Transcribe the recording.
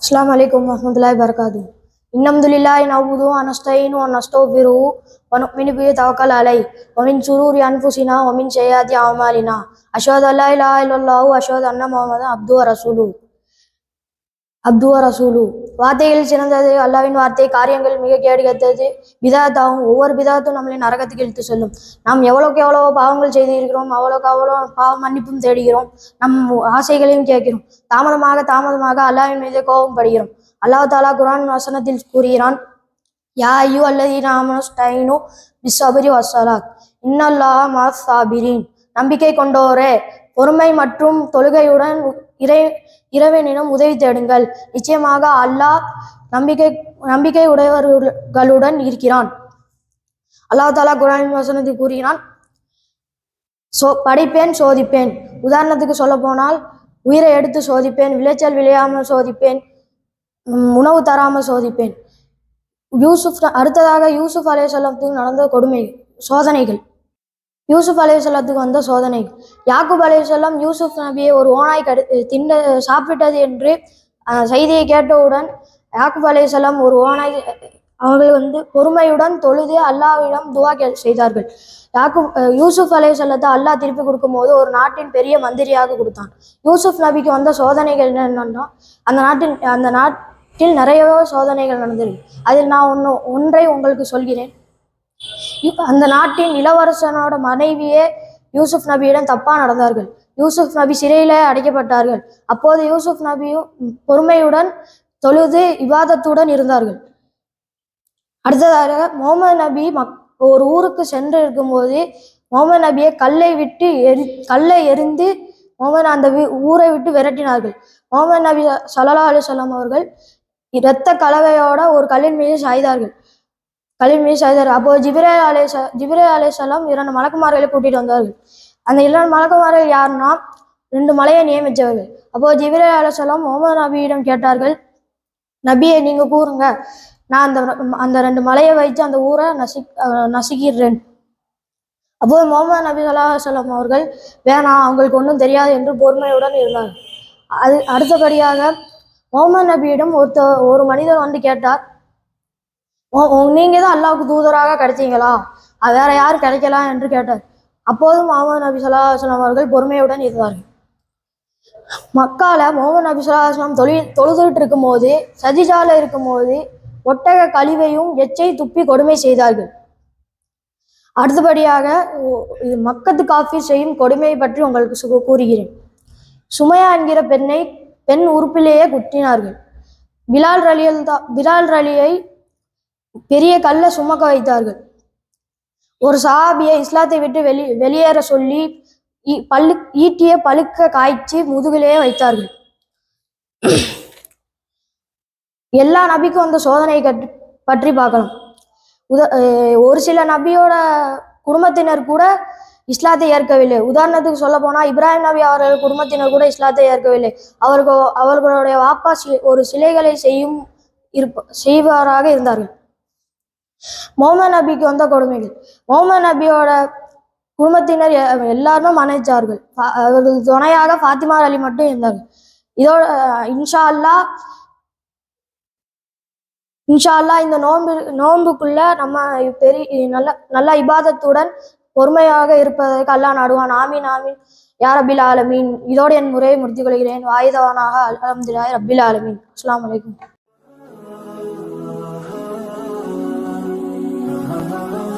அஸ்லாம் வலைக்கம் வரமத்துல்லாய் வரகாது இன்னம்துலில்லாய் நவுது அனஸ்தைனு அனஸ்தோபிரு வனுமினு பிய தவக்கல் அலை ஒமின் சுரூரி அன்புசினா ஒமின் செய்யாதி அவமாலினா அஷோத் அல்லா இல்லா இல்லாஹு அஷோத் அண்ணா முகமது அப்து ரசூலு அப்துவா ரசூலு. வார்த்தைகள் சிறந்தது அல்லாவின் வார்த்தை காரியங்கள் மிக கேடுகத்தது விதாத்தாவும் ஒவ்வொரு விதாத்தும் நம்மளை நரகத்துக்கு இழுத்து செல்லும். நாம் எவ்வளோக்கு எவ்வளோ பாவங்கள் செய்திருக்கிறோம் அவ்வளோக்கு அவ்வளோ பாவ மன்னிப்பும் தேடுகிறோம் நம் ஆசைகளையும் கேட்கிறோம். தாமதமாக தாமதமாக அல்லாவின் மீது கோபம் படுகிறோம். அல்லாஹ் தாலா குரான் வசனத்தில் கூறுகிறான் யா ஐயோ அல்லது நாமஸ்டைனு பிஸ்ஸபரி வசலாக் இன்னல்லா மா சாபிரின். நம்பிக்கை கொண்டோரே பொறுமை மற்றும் தொழுகையுடன் இறை இறைவனிடம் உதவி தேடுங்கள். நிச்சயமாக அல்லாஹ் நம்பிக்கை நம்பிக்கை உடையவர்களுடன் இருக்கிறான். அல்லாஹ் தாலா குரான் வசனத்தில் கூறுகிறான் சோ படிப்பேன் சோதிப்பேன். உதாரணத்துக்கு சொல்ல போனால் உயிரை எடுத்து சோதிப்பேன் விளைச்சல் விளையாமல் சோதிப்பேன் உணவு தராமல் சோதிப்பேன். யூசுப் அடுத்ததாக யூசுப் அலைஹிஸ்ஸலாத்துக்கு நடந்த கொடுமை சோதனைகள். யூசுப் அலைஹிஸ்ஸலாத்துக்கு வந்த சோதனை. யாக்குப் அலைஹிஸ்ஸலாம் யூசுப் நபியை ஒரு ஓனாய் கடு திண்ட சாப்பிட்டது என்று செய்தியை கேட்டவுடன் யாக்குப் அலைஹிஸ்ஸலாம் ஒரு ஓனாய் அவர்கள் வந்து பொறுமையுடன் தொழுது அல்லாவிடம் துவா கே செய்தார்கள். யாக்கு யூசுப் அலைஹிஸ்ஸலாத்தை அல்லாஹ் திருப்பி கொடுக்கும்போது ஒரு நாட்டின் பெரிய மந்திரியாக கொடுத்தான். யூசுப் நபிக்கு வந்த சோதனைகள் என்னென்னா அந்த நாட்டின் அந்த நாட்டில் நிறையவே சோதனைகள் நடந்தது அதில் நான் ஒன்று ஒன்றை உங்களுக்கு சொல்கிறேன். அந்த நாட்டின் இளவரசனோட மனைவியே யூசுப் நபியிடம் தப்பா நடந்தார்கள். யூசுப் நபி சிறையில அடைக்கப்பட்டார்கள். அப்போது யூசுப் நபியும் பொறுமையுடன் தொழுது விவாதத்துடன் இருந்தார்கள். அடுத்ததாக முகமது நபி மக் ஒரு ஊருக்கு சென்று இருக்கும்போது முகமது நபியை கல்லை விட்டு எரி கல்லை எரிந்து முகமது அந்த ஊரை விட்டு விரட்டினார்கள். முகமது நபி சல்லா அலுவலாம் அவர்கள் இரத்த கலவையோட ஒரு கல்லின் மீது சாய்ந்தார்கள். கல்லின் சைதர். அப்போ ஜிபிரே அலே ஜிபிரே அலேசலாம் இரண்டு மலக்குமார்களை கூட்டிட்டு வந்தார்கள். அந்த இரண்டு மலக்குமார்கள் யாருன்னா ரெண்டு மலையை நியமித்தவர்கள். அப்போ ஜிபிரே அலேசலாம் முகமது நபியிடம் கேட்டார்கள் நபியை நீங்க கூறுங்க. நான் அந்த அந்த ரெண்டு மலையை வைத்து அந்த ஊரை நசி அஹ் நசுக்கிடுறேன். அப்போது முகமது நபி சல்லாஹலம் அவர்கள் வேணாம் அவங்களுக்கு ஒன்றும் தெரியாது என்று பொறுமையுடன் இருந்தார் அது அடுத்தபடியாக முகமது நபியிடம் ஒருத்த ஒரு மனிதர் வந்து கேட்டார் நீங்க தான் அல்லாவுக்கு தூதராக கிடைச்சீங்களா? அது வேற யார் கிடைக்கலாம் என்று கேட்டார். அப்போதும் முகமது நபி சல்லாஹலம் அவர்கள் பொறுமையுடன் இருந்தார்கள். மக்கால முகமது நபி சல்லாஹலம் தொழில் தொழுதுகிட்டு இருக்கும்போது சதிஜால இருக்கும்போது ஒட்டக கழிவையும் எச்சை துப்பி கொடுமை செய்தார்கள். அடுத்தபடியாக இது மக்கத்து காஃபி செய்யும் கொடுமையை பற்றி உங்களுக்கு சு- கூறுகிறேன். சுமையா என்கிற பெண்ணை பெண் உறுப்பிலேயே குட்டினார்கள். பிலால் ரலியல் தான் பிலால் ரலியை பெரிய கல்லை சுமக்க வைத்தார்கள். ஒரு சஹாபியை இஸ்லாத்தை விட்டு வெளி வெளியேற சொல்லி ஈ- பல்லு ஈட்டிய பழுக்க காய்ச்சி முதுகிலேயே வைத்தார்கள். எல்லா நபிக்கும் அந்த சோதனையை கற்று பற்றி பார்க்கலாம். உத ஒரு சில நபியோட குடும்பத்தினர் கூட இஸ்லாத்தை ஏற்கவில்லை. உதாரணத்துக்கு சொல்ல போனா இப்ராஹிம் நபி அவர்கள் குடும்பத்தினர் கூட இஸ்லாத்தை ஏற்கவில்லை. அவர்கள் அவர்களுடைய வாப்பா ஒரு சிலைகளை செய்யும் இருப்ப செய்வாராக இருந்தார்கள். மோமன் நபிக்கு வந்த கொடுமைகள். மோமன் நபியோட குடும்பத்தினர் எல்லாருமே மனைச்சார்கள் ஃபா- அவர்கள் துணையாக ஃபாத்திமா அலி மட்டும் இருந்தார்கள். இதோட இன்ஷா அல்லா இன்ஷா அல்லா இந்த நோன்பு நோன்புக்குள்ள நம்ம பெரிய நல்ல நல்ல இபாதத்துடன் பொறுமையாக இருப்பதற்கு அல்லா நாடுவான். ஆமீன் ஆமீன். யா ரபில் ஆலமீன். இதோடு என் முறையை முடித்துக் கொள்கிறேன். வாயுதவானாக அல்ஹம்துலில்லாஹி ரபில் ஆலமீன். அஸ்லாம் வலைக்கம் Oh.